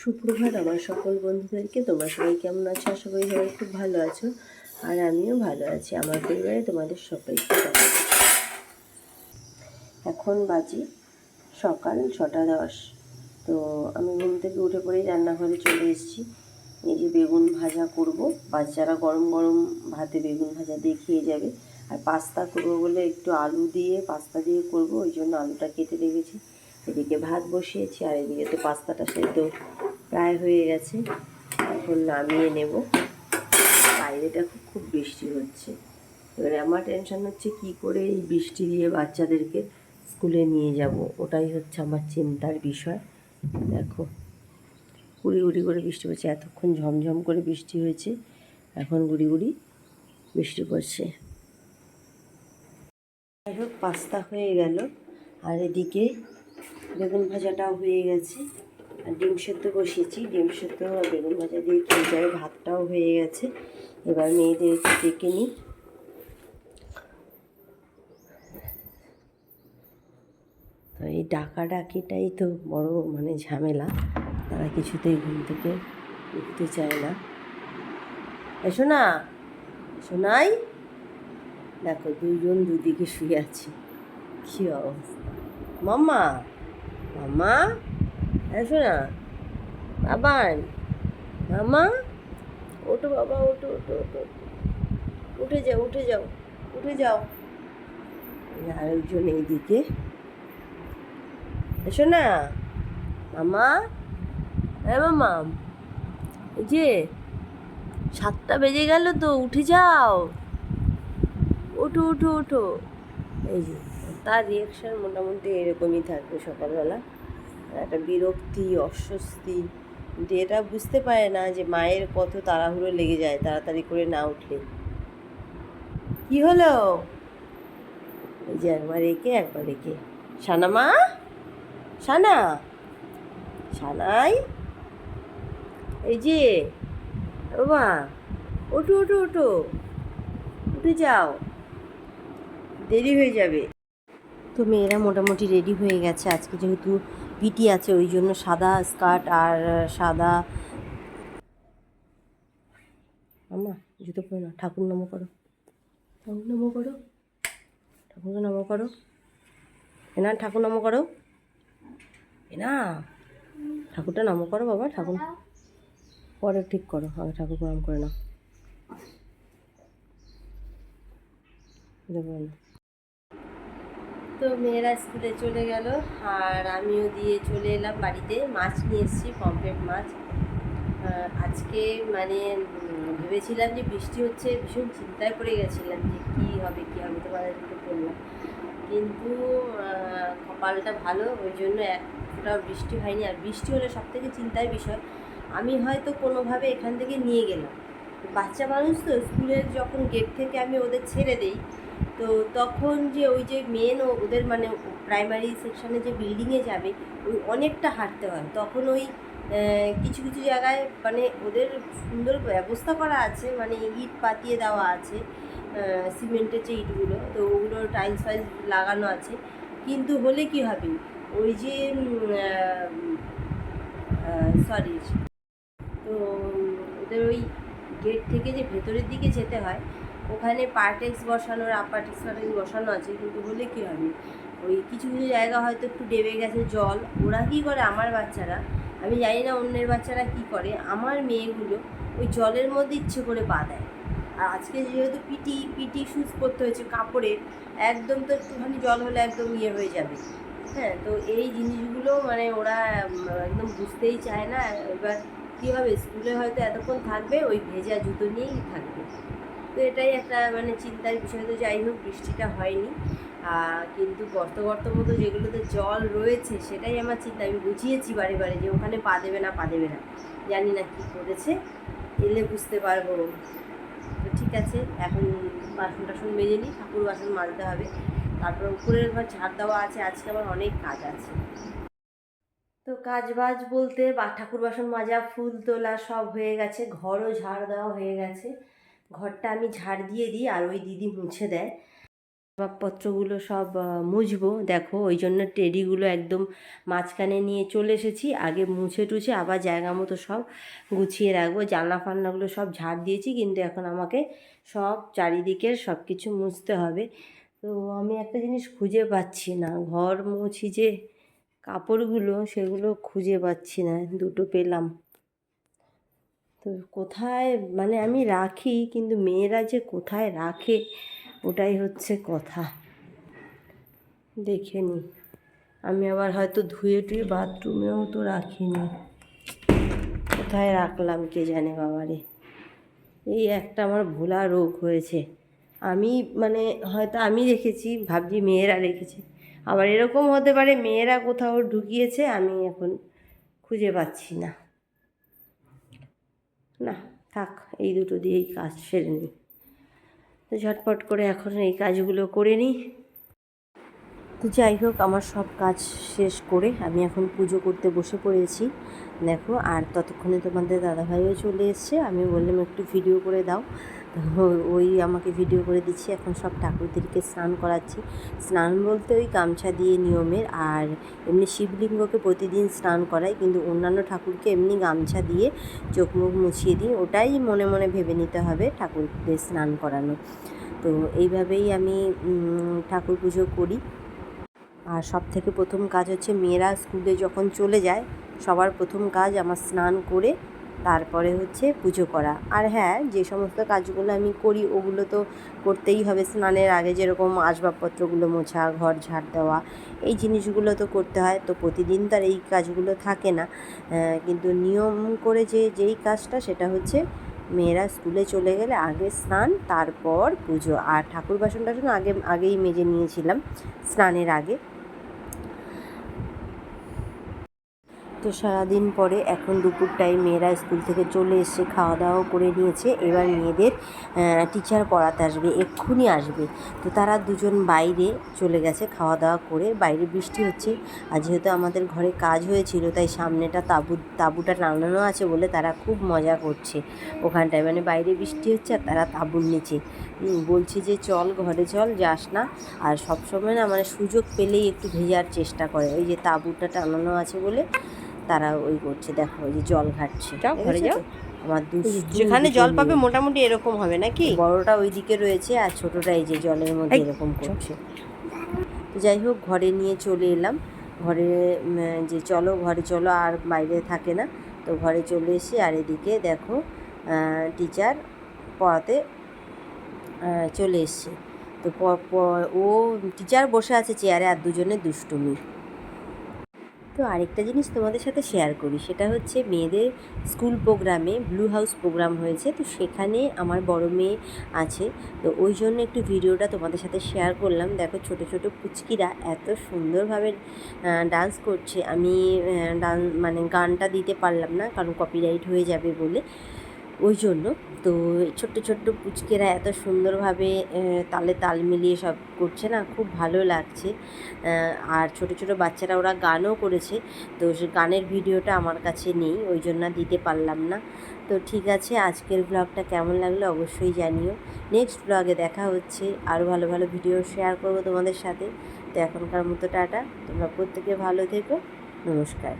সুপ্রভাত আমার সকল বন্ধুদেরকে। তোমরা সবাই কেমন আছো? আশা করি সবাই খুব ভালো আছো। আর আমিও ভালো আছি। আমার পরিবারে তোমাদের সবাইকে এখন বাজি সকাল ছটা দশ। তো আমি ঘুম থেকে উঠে পড়েই রান্নাঘরে চলে এসেছি। এই যে বেগুন ভাজা করব। বাচ্চারা গরম গরম ভাতে বেগুন ভাজা দিয়ে খেয়ে যাবে। আর পাস্তা করব বলে একটু আলু দিয়ে পাস্তা দিয়ে করব। ওই জন্য আলুটা কেটে রেখেছি। এদিকে ভাত বসিয়েছি আর এদিকে তো পাস্তাটা সেদ্ধ প্রায় হয়ে গেছে। এখন নামিয়ে নেব। বাইরেটা খুব খুব বৃষ্টি হচ্ছে। এবারে আমার টেনশন হচ্ছে কি করে এই বৃষ্টি দিয়ে বাচ্চাদেরকে স্কুলে নিয়ে যাব। ওটাই হচ্ছে আমার চিন্তার বিষয়। দেখো গুড়ি গুড়ি করে বৃষ্টি পড়ছে। এতক্ষণ ঝমঝম করে বৃষ্টি হয়েছে। এখন গুড়ি গুড়ি বৃষ্টি পড়ছে। যাই হোক পাস্তা হয়ে গেল। আর এদিকে বেগুন ভাজাটাও হয়ে গেছে। ডিম সেদ্ধ বসিয়েছি। ডিম সেদ্ধ আর বেগুন ভাজা দিয়ে খেয়ে যাবে ভাতটাও হয়ে গেছে। এবার মেয়েদেরকে ডেকে নিই। তো এই ডাকা ডাকিটাই তো বড় মানে ঝামেলা। তারা কিছুতেই ঘুম থেকে উঠতে চায় না। এসো না শোনাই দেখো দুজন দুদিকে শুয়ে আছে। কী অবস্থা? মাম্মা মাম্মা। এসো না। বাবান মামা, ওঠো বাবা, ওঠো ওঠো ওঠো। উঠে যাও উঠে যাও উঠে যাও। আরেকজন এইদিকে। এসো না। মামা হ্যাঁ মামা, এই যে সাতটা বেজে গেল তো, উঠে যাও। ওঠো ওঠো ওঠো। এই যে, তার রিয়াকশান মোটামুটি এরকমই থাকবে সকালবেলা। একটা বিরক্তি, অস্বস্তি। কিন্তু এটা বুঝতে পারে না যে মায়ের কত তাড়াহুড়ো লেগে যায় তাড়াতাড়ি করে না উঠলে কি হলো? এই যে একবার একে একবার একে। সানা মা? সানা? সানাই? এই যে বাবা ওঠো ওঠো ওঠো। উঠে যাও। দেরি হয়ে যাবে। তো মেয়েরা মোটামুটি রেডি হয়ে গেছে। আজকে যেহেতু পিটি আছে, ওই জন্য সাদা স্কার্ট আর সাদা আমা, জুতো পরে না ঠাকুর নমো করো। ঠাকুর নমো করো। ঠাকুরকে নমো করো। এনা ঠাকুর নমো করো। এনা ঠাকুরটা নমো করো বাবা, ঠাকুর। পরে ঠিক করো, আগে ঠাকুর প্রণাম করে নাও। না তো মেয়েরা স্কুলে চলে গেল আর আমিও দিয়ে চলে এলাম বাড়িতে। মাছ নিয়ে এসেছি পমফ্রেট মাছ। আজকে মানে ভেবেছিলাম যে বৃষ্টি হচ্ছে, ভীষণ চিন্তায় পড়ে গেছিলাম যে কী হবে কী হবে তোমাদেরকে বললাম কিন্তু কপালটা ভালো, ওই জন্য এক ফোঁটাও বৃষ্টি হয়নি। আর বৃষ্টি হলে সব থেকে চিন্তার বিষয়, আমি হয়তো কোনোভাবে এখান থেকে নিয়ে গেলাম। বাচ্চা মানুষ তো স্কুলের যখন গেট থেকে আমি ওদের ছেড়ে দেই তো তখন যে ওই যে মেন ওদের মানে প্রাইমারি সেকশনে যে বিল্ডিংয়ে যাবে, ওই অনেকটা হাঁটতে হয়। তখন ওই কিছু কিছু জায়গায় মানে ওদের সুন্দর ব্যবস্থা করা আছে মানে ইট পাতিয়ে দেওয়া আছে সিমেন্টের যে ইটগুলো, তো ওগুলো টাইলস ফাইলস লাগানো আছে। কিন্তু হলে কি হবে? ওই যে সরি তো ওদের ওই গেট থেকে যে ভেতরের দিকে যেতে হয় ওখানে পার্টেক্স বসানো আর আপারটেক্স ফার্টেক্স বসানো আছে, কিন্তু হলে কী হবে? ওই কিছু কিছু জায়গা হয়তো একটু ডেবে গেছে জল। ওরা কী করে? আমার বাচ্চারা। আমি জানি না অন্যের বাচ্চারা কী করে। আমার মেয়েগুলো ওই জলের মধ্যে ইচ্ছে করে পা দেয়। আর আজকে যেহেতু পিটি পিটি শুজ করতে হয়েছে, কাপড়ের, একদম তো একটুখানি জল হলে একদম ইয়ে হয়ে যাবে। হ্যাঁ তো এই জিনিসগুলো মানে ওরা একদম বুঝতেই চায় না। এবার কী হবে? স্কুলে হয়তো এতক্ষণ থাকবে, ওই ভেজা জুতো নিয়েই থাকবে। তো এটাই একটা মানে চিন্তার বিষয়। তো যাই হোক, বৃষ্টিটা হয়নি। কিন্তু গর্ত গর্ত মতো যেগুলোতে জল রয়েছে, সেটাই আমার চিন্তা। আমি বুঝিয়েছি বারে বারে যে ওখানে পা দেবে না, পা দেবে না। জানি না কী করেছে, এলে বুঝতে পারব। তো ঠিক আছে, এখন বাসন টাসন মেজে নিই, ঠাকুর বাসন মাজতে হবে। তারপর উপরের ঘর ঝাড় দেওয়া আছে, আজকে আমার অনেক কাজ আছে। তো কাজ বাজ বলতে বা ঠাকুর বাসন মাজা, ফুল তোলা সব হয়ে গেছে, ঘরও ঝাড় দেওয়া হয়ে গেছে। ঘরটা আমি ঝাড় দিয়ে দিই আর ওই দিদি মুছে দেয়। আসবাবপত্রগুলো সব মুছবো, দেখো, ওই জন্য টেডিগুলো একদম মাঝখানে নিয়ে চলে এসেছি। আগে মুছে টুছে আবার জায়গা মতো সব গুছিয়ে রাখব। জানলা ফান্নাগুলো সব ঝাড় দিয়েছি, কিন্তু এখন আমাকে সব চারিদিকের সব কিছু মুছতে হবে। তো আমি একটা জিনিস খুঁজে পাচ্ছি না। ঘর মুছি যে কাপড়গুলো, সেগুলো খুঁজে পাচ্ছি না। দুটো পেলাম। তো কোথায় মানে আমি রাখি, কিন্তু মেয়েরা যে কোথায় রাখে, ওটাই হচ্ছে কথা। দেখে নি। আমি আবার হয়তো ধুয়ে টুয়ে বাথরুমেও তো রাখিনি। কোথায় রাখলাম কে জানে বাবারে। এই একটা আমার ভোলা রোগ হয়েছে। আমি মানে হয়তো আমি রেখেছি, ভাবছি মেয়েরা রেখেছে। আবার এরকম হতে পারে মেয়েরা কোথাও ঢুকিয়েছে, আমি এখন খুঁজে পাচ্ছি না। না, থাক, এই দুটো দিয়েই কাজ সেরে নিই তো ঝটপট করে এখন এই কাজগুলো করে নিই তো যাই হোক, আমার সব কাজ শেষ করে আমি এখন পুজো করতে বসে পড়েছি। দেখো, আর ততক্ষণে তোমাদের দাদাভাইও চলে এসছে। আমি বললাম, একটু ভিডিও করে দাও। ওই আমাকে ভিডিও করে দিচ্ছি। এখন সব ঠাকুরদেরকে স্নান করাচ্ছি। স্নান বলতে ওই গামছা দিয়ে নিয়মের, আর এমনি শিবলিঙ্গকে প্রতিদিন স্নান করাই কিন্তু অন্যান্য ঠাকুরকে এমনি গামছা দিয়ে চোখ মুখ মুছিয়ে দিই ওটাই মনে মনে ভেবে নিতে হবে ঠাকুরদের স্নান করানো। তো এইভাবেই আমি ঠাকুর পুজো করি। আর সব থেকে প্রথম কাজ হচ্ছে মেয়েরা স্কুলে যখন চলে যায়, সবার প্রথম কাজ আমার স্নান করে, তারপরে হচ্ছে পুজো করা। আর হ্যাঁ যে সমস্ত কাজগুলো আমি করি, ওগুলো তো করতেই হবে। স্নানের আগে যেরকম আসবাবপত্রগুলো মোছা, ঘর ঝাড় দেওয়া, এই জিনিসগুলো তো করতে হয়। তো প্রতিদিন তার এই কাজগুলো থাকে না। কিন্তু নিয়ম করে যে, যেই কাজটা সেটা হচ্ছে মেয়েরা স্কুলে চলে গেলে আগে স্নান, তারপর পুজো। আর ঠাকুর বাসন টাসন আগে, আগেই মেজে নিয়েছিলাম স্নানের আগে। তো সারাদিন পরে এখন দুপুর টাইম মেয়েরা স্কুল থেকে চলে এসে খাওয়া দাওয়াও করে নিয়েছে। এবার মেয়েদের টিচার পড়াতে আসবে, এক্ষুনি আসবে। তো তারা দুজন বাইরে চলে গেছে খাওয়া দাওয়া করে। বাইরে বৃষ্টি হচ্ছে। আর যেহেতু আমাদের ঘরে কাজ হয়েছিল, তাই সামনেটা তাবু, তাঁবুটা টানানো আছে বলে তারা খুব মজা করছে ওখানটায়। মানে বাইরে বৃষ্টি হচ্ছে আর তারা তাঁবুর নিচে। বলছি যে চল, ঘরে চল, যাস না। আর সবসময় না মানে সুযোগ পেলেই একটু ভেজার চেষ্টা করে। ওই যে তাঁবুটা টানানো আছে বলে তারা ওই করছে দেখো ওই যে জল ঘাটছে। যাও, ঘরে যাও। আমার যেখানে জল পাবে মোটামুটি এরকম হবে নাকি? বড়টা ওই দিকে রয়েছে আর ছোটটা এই যে জলের মধ্যে এরকম করছে। তো যাই হোক ঘরে নিয়ে চলে এলাম। ঘরে যে চলো ঘরে চলো আর বাইরে থাকে না। তো ঘরে চলে এসে আর এদিকে দেখো টিচার পড়াতে চলে এসছে। তো ও টিচার বসে আছে চেয়ারে আর দুজনে দুষ্টুমি। তো আরেকটা জিনিস তোমাদের সাথে শেয়ার করি, সেটা হচ্ছে মেয়েদের স্কুল প্রোগ্রামে ব্লু হাউস প্রোগ্রাম হয়েছে, তো সেখানে আমার বড় মেয়ে আছে, তো ওই জন্য একটু ভিডিওটা তোমাদের সাথে শেয়ার করলাম। দেখো ছোট ছোট পুচকিরা এত সুন্দরভাবে ডান্স করছে, আমি ডান মানে গানটা দিতে পারলাম না, কারণ কপিরাইট হয়ে যাবে বলে। ওই জন্য তো ছোট্ট ছোট্ট পুচকেরা এত সুন্দরভাবে তালে তাল মিলিয়ে সব করছে না? খুব ভালো লাগছে। আর ছোট ছোট বাচ্চারা ওরা গানও করেছে। তো গানের ভিডিওটা আমার কাছে নেই, ওই জন্য দিতে পারলাম না। তো ঠিক আছে, আজকের ব্লগটা কেমন লাগল অবশ্যই জানিও। নেক্সট ব্লগে দেখা হচ্ছে। আরও ভালো ভালো ভিডিও শেয়ার করব তোমাদের সাথে। তো এখনকার মতো টাটা। তোমরা প্রত্যেকে ভালো থেকো। নমস্কার।